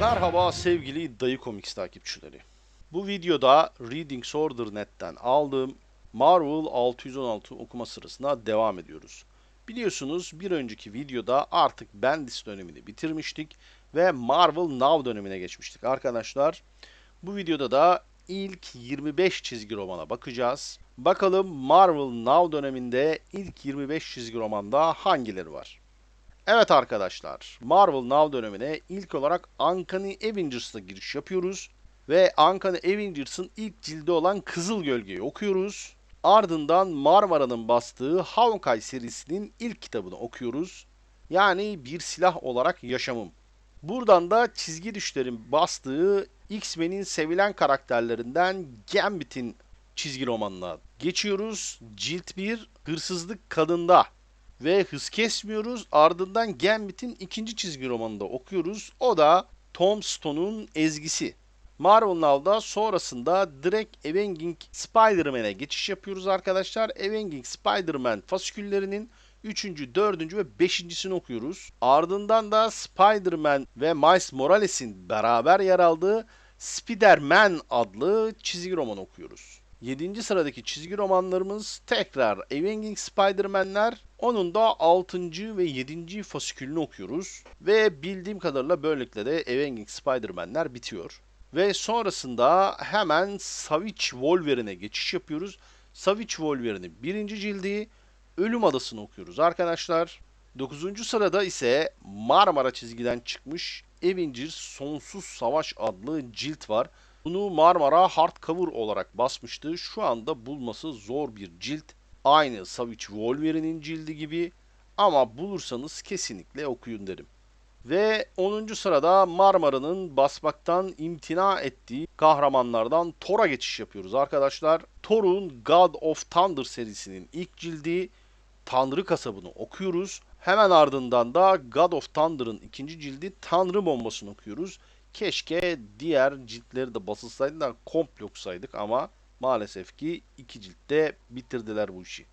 Merhaba sevgili Dayı Comics takipçileri. Bu videoda Reading Order.net'ten aldığım Marvel 616 okuma sırasına devam ediyoruz. Biliyorsunuz bir önceki videoda artık Bendis dönemini bitirmiştik ve Marvel Now dönemine geçmiştik arkadaşlar. Bu videoda da ilk 25 çizgi romana bakacağız. Bakalım Marvel Now döneminde ilk 25 çizgi romanda hangileri var? Evet arkadaşlar, Marvel Now dönemine ilk olarak Uncanny Avengers'la giriş yapıyoruz. Ve Uncanny Avengers'ın ilk cildi olan Kızıl Gölge'yi okuyoruz. Ardından Marmara'nın bastığı Hawkeye serisinin ilk kitabını okuyoruz. Yani bir silah olarak yaşamım. Buradan da çizgi düşlerin bastığı X-Men'in sevilen karakterlerinden Gambit'in çizgi romanına geçiyoruz. Cilt 1 Hırsızlık Kadında ve hız kesmiyoruz. Ardından Gambit'in ikinci çizgi romanını da okuyoruz. O da Tom Stone'un ezgisi. Marvel Now'da sonrasında direkt Avenging Spider-Man'e geçiş yapıyoruz arkadaşlar. Avenging Spider-Man fasiküllerinin 3. 4. ve 5.sini okuyoruz. Ardından da Spider-Man ve Miles Morales'in beraber yer aldığı Spider-Man adlı çizgi roman okuyoruz. 7. sıradaki çizgi romanlarımız tekrar Avenging Spider-Man'ler. Onun da 6. ve 7. fasikülünü okuyoruz. Ve bildiğim kadarıyla böylelikle de Avenging Spider-Man'ler bitiyor. Ve sonrasında hemen Savage Wolverine'e geçiş yapıyoruz. Savage Wolverine'in birinci cildi Ölüm Adası'nı okuyoruz arkadaşlar. 9. sırada ise Marmara çizgiden çıkmış Avengers Sonsuz Savaş adlı cilt var. Bunu Marmara hardcover olarak basmıştı. Şu anda bulması zor bir cilt. Aynı Savage Wolverine'in cildi gibi ama bulursanız kesinlikle okuyun derim. Ve 10. sırada Marmara'nın basmaktan imtina ettiği kahramanlardan Thor'a geçiş yapıyoruz arkadaşlar. Thor'un God of Thunder serisinin ilk cildi Tanrı kasabını okuyoruz. Hemen ardından da God of Thunder'ın ikinci cildi Tanrı bombasını okuyoruz. Keşke diğer ciltleri de basılsaydı da komple okusaydık ama maalesef ki iki ciltte bitirdiler bu işi.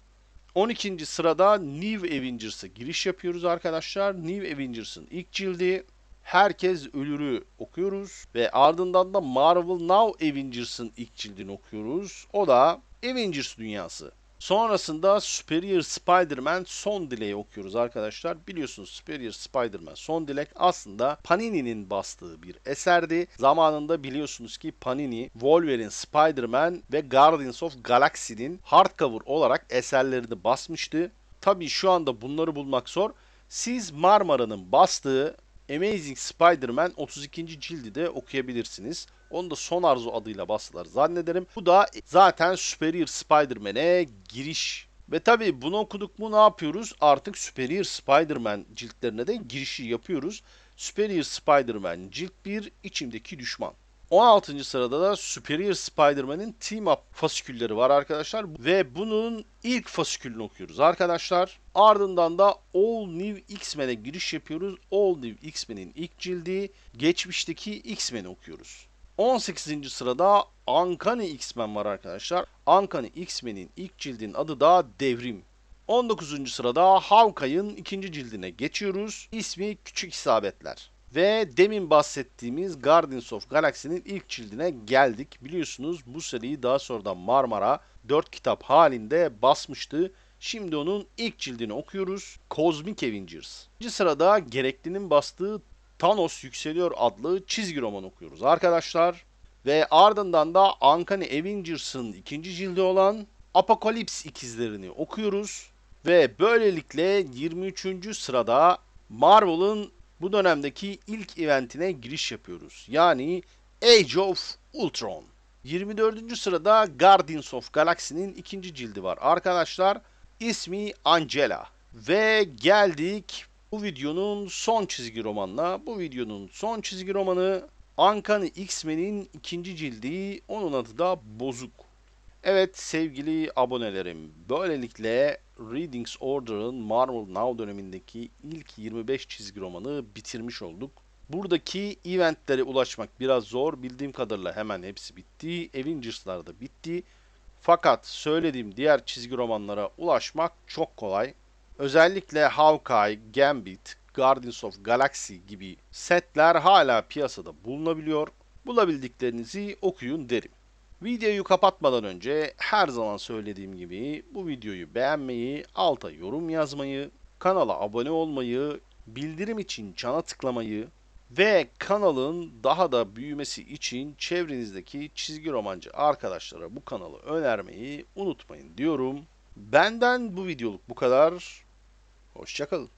12. sırada New Avengers'a giriş yapıyoruz arkadaşlar. New Avengers'ın ilk cildi Herkes Ölür'ü okuyoruz ve ardından da Marvel Now Avengers'ın ilk cildini okuyoruz. O da Avengers dünyası. Sonrasında Superior Spider-Man Son Dilek'i okuyoruz arkadaşlar. Biliyorsunuz Superior Spider-Man Son Dilek aslında Panini'nin bastığı bir eserdi. Zamanında biliyorsunuz ki Panini, Wolverine, Spider-Man ve Guardians of Galaxy'nin hardcover olarak eserlerini basmıştı. Tabii şu anda bunları bulmak zor. Siz Marmara'nın bastığı Amazing Spider-Man 32. cildi de okuyabilirsiniz. Onu da Son Arzu adıyla bastılar zannederim. Bu da zaten Superior Spider-Man'e giriş. Ve tabii bunu okuduk mu ne yapıyoruz? Artık Superior Spider-Man ciltlerine de girişi yapıyoruz. Superior Spider-Man cilt 1 içimdeki düşman. 16. sırada da Superior Spider-Man'in Team Up fasikülleri var arkadaşlar. Ve bunun ilk fasikülünü okuyoruz arkadaşlar. Ardından da All New X-Men'e giriş yapıyoruz. All New X-Men'in ilk cildi, geçmişteki X-Men'i okuyoruz. 18. sırada Uncanny X-Men var arkadaşlar. Uncanny X-Men'in ilk cildinin adı da Devrim. 19. sırada Hawkeye'ın ikinci cildine geçiyoruz. İsmi Küçük İsabetler. Ve demin bahsettiğimiz Guardians of Galaxy'nin ilk cildine geldik. Biliyorsunuz bu seriyi daha sonradan Marmara 4 kitap halinde basmıştı. Şimdi onun ilk cildini okuyoruz. Cosmic Avengers. İkinci sırada Gerekli'nin bastığı Thanos Yükseliyor adlı çizgi roman okuyoruz arkadaşlar. Ve ardından da Uncanny Avengers'ın ikinci cildi olan Apocalypse ikizlerini okuyoruz. Ve böylelikle 23. sırada Marvel'ın bu dönemdeki ilk eventine giriş yapıyoruz. Yani Age of Ultron. 24. sırada Guardians of Galaxy'nin ikinci cildi var. Arkadaşlar ismi Angela. Ve geldik bu videonun son çizgi romanına. Bu videonun son çizgi romanı Uncanny X-Men'in ikinci cildi. Onun adı da Bozuk. Evet sevgili abonelerim, böylelikle Readings Order'ın Marvel Now dönemindeki ilk 25 çizgi romanı bitirmiş olduk. Buradaki eventlere ulaşmak biraz zor. Bildiğim kadarıyla hemen hepsi bitti. Avengers'lar da bitti. Fakat söylediğim diğer çizgi romanlara ulaşmak çok kolay. Özellikle Hawkeye, Gambit, Guardians of Galaxy gibi setler hala piyasada bulunabiliyor. Bulabildiklerinizi okuyun derim. Videoyu kapatmadan önce her zaman söylediğim gibi bu videoyu beğenmeyi, alta yorum yazmayı, kanala abone olmayı, bildirim için çana tıklamayı ve kanalın daha da büyümesi için çevrenizdeki çizgi romancı arkadaşlara bu kanalı önermeyi unutmayın diyorum. Benden bu videoluk bu kadar. Hoşçakalın.